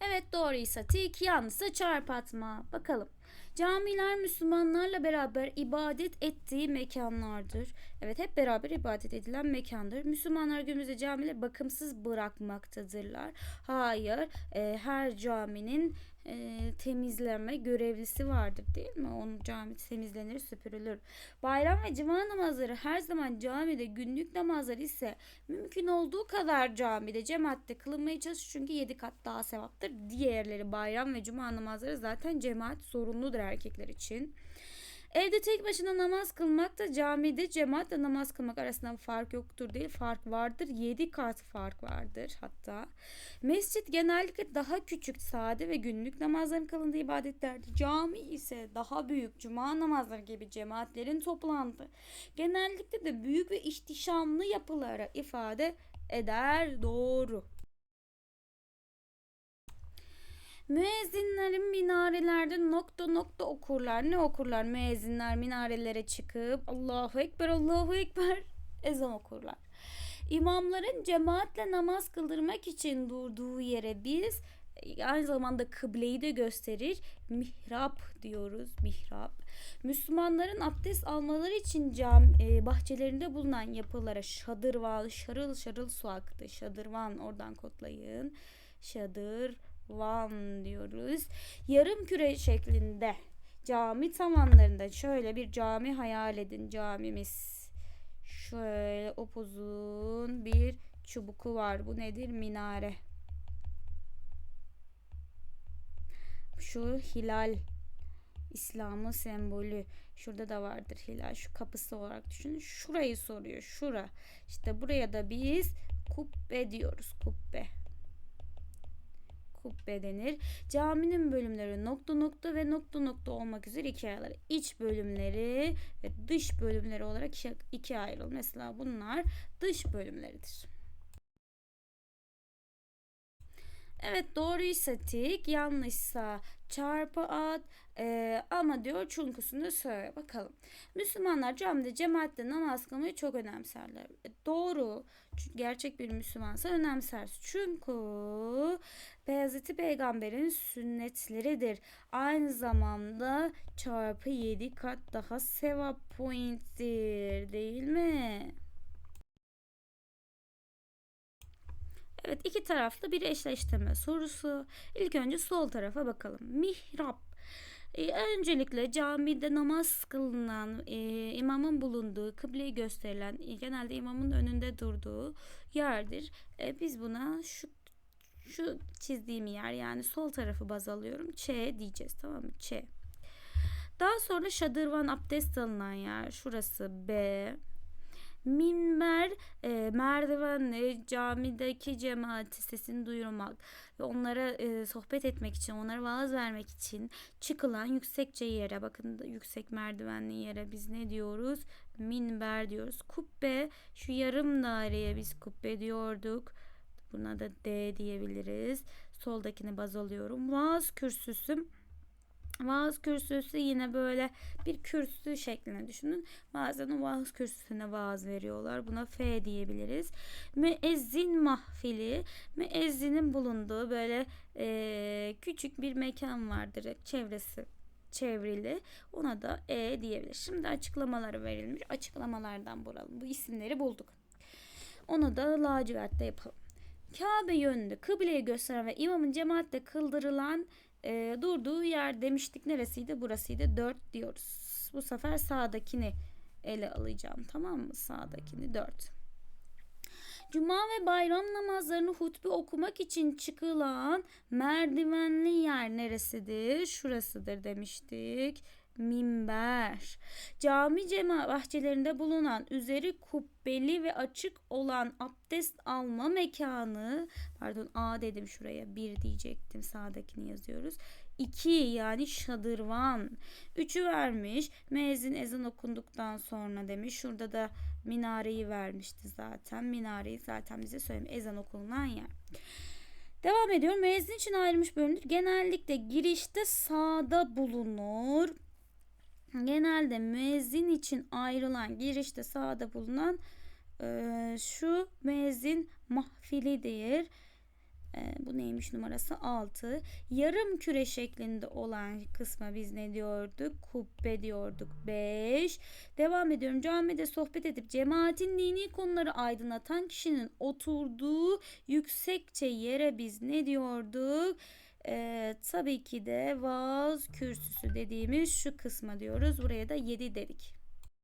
Evet doğruysa tik yanlışsa çarp atma. Bakalım. Camiler Müslümanlarla beraber ibadet ettiği mekanlardır. Evet hep beraber ibadet edilen mekandır. Müslümanlar günümüzde camileri bakımsız bırakmaktadırlar. Hayır e, her caminin e, temizleme görevlisi vardır değil mi? Onun cami temizlenir süpürülür. Bayram ve cuma namazları her zaman camide günlük namazlar ise mümkün olduğu kadar camide cemaatte kılınmaya çalışır çünkü yedi kat daha sevaptır. Diğerleri bayram ve cuma namazları zaten cemaat zorunludur erkekler için. Evde tek başına namaz kılmak da camide cemaatle namaz kılmak arasında fark yoktur değil. Fark vardır. 7 kat fark vardır hatta. Mescit genellikle daha küçük, sade ve günlük namazların kılındığı ibadetlerdir. Cami ise daha büyük, cuma namazları gibi cemaatlerin toplandığı, genellikle de büyük ve ihtişamlı yapılara ifade eder. Doğru. Müezzinlerin minarelerde nokta nokta okurlar. Ne okurlar? Müezzinler minarelere çıkıp Allahu Ekber, Allahu Ekber ezan okurlar. İmamların cemaatle namaz kıldırmak için durduğu yere biz e, aynı zamanda kıbleyi de gösterir. Mihrap diyoruz. Mihrap. Müslümanların abdest almaları için cam e, bahçelerinde bulunan yapılara şadırvan, şarıl şarıl su aktı. Şadırvan oradan kodlayın. Şadır Van diyoruz. Yarım küre şeklinde cami tavanlarında şöyle bir cami hayal edin camimiz. Şöyle upuzun bir çubuku var. Bu nedir? Minare. Şu hilal İslam'ın sembolü. Şurada da vardır hilal. Şu kapısı olarak düşünün. Şurayı soruyor. Şura. İşte buraya da biz kubbe diyoruz. Kubbe kubbe denir. Caminin bölümleri nokta nokta ve nokta nokta olmak üzere ikiye ayrılır. İç bölümleri ve dış bölümleri olarak ikiye ayrılır. Mesela bunlar dış bölümleridir. Evet doğruysa tik, yanlışsa çarpı at ee, ama diyor çunkusunu söyle bakalım. Müslümanlar camide cemaatle namaz kılmayı çok önemserler. E, doğru. Gerçek bir Müslümansa önemser. Çünkü Beyazıt Peygamber'in sünnetleridir. Aynı zamanda çarpı 7 kat daha sevap pointtir değil mi? Evet iki taraflı bir eşleştirme sorusu. İlk önce sol tarafa bakalım. Mihrap. Ee, öncelikle camide namaz kılınan, e, imamın bulunduğu, kıbleyi gösterilen, e, genelde imamın önünde durduğu yerdir. E, biz buna şu şu çizdiğim yer yani sol tarafı baz alıyorum. Ç diyeceğiz tamam mı? Ç. Daha sonra şadırvan abdest alınan yer şurası B minber e, merdivenle camideki cemaati sesini duyurmak ve onlara e, sohbet etmek için onlara vaaz vermek için çıkılan yüksekçe yere bakın yüksek merdivenli yere biz ne diyoruz? Minber diyoruz. Kubbe şu yarım daireye biz kubbe diyorduk. Buna da D diyebiliriz. Soldakini baz alıyorum. Vaaz kürsüsü Vaaz kürsüsü yine böyle bir kürsü şeklinde düşünün. Bazen o vaaz kürsüsüne vaaz veriyorlar. Buna F diyebiliriz. Müezzin mahfili. Müezzinin bulunduğu böyle e, küçük bir mekan vardır. Çevresi çevrili. Ona da E diyebilir. Şimdi açıklamaları verilmiş. Açıklamalardan bulalım. Bu isimleri bulduk. Onu da lacivertte yapalım. Kabe yönünde kıbleye gösteren ve imamın cemaatle kıldırılan e, durduğu yer demiştik neresiydi burasıydı 4 diyoruz. Bu sefer sağdakini ele alacağım tamam mı sağdakini 4. Cuma ve bayram namazlarını hutbe okumak için çıkılan merdivenli yer neresidir? Şurasıdır demiştik minber. Cami cema bahçelerinde bulunan üzeri kubbeli ve açık olan abdest alma mekanı pardon A dedim şuraya bir diyecektim sağdakini yazıyoruz. 2 yani şadırvan. 3'ü vermiş. Müezzin ezan okunduktan sonra demiş. Şurada da minareyi vermişti zaten. Minareyi zaten bize söylemiş. Ezan okunan yer. Devam ediyor. Müezzin için ayrılmış bölümdür. Genellikle girişte sağda bulunur genelde müezzin için ayrılan girişte sağda bulunan e, şu müezzin mahfilidir. Ee, bu neymiş numarası 6. Yarım küre şeklinde olan kısma biz ne diyorduk? Kubbe diyorduk 5. Devam ediyorum. Camide sohbet edip cemaatin dini konuları aydınlatan kişinin oturduğu yüksekçe yere biz ne diyorduk? Ee, tabii ki de vaaz kürsüsü dediğimiz şu kısma diyoruz. Buraya da 7 dedik.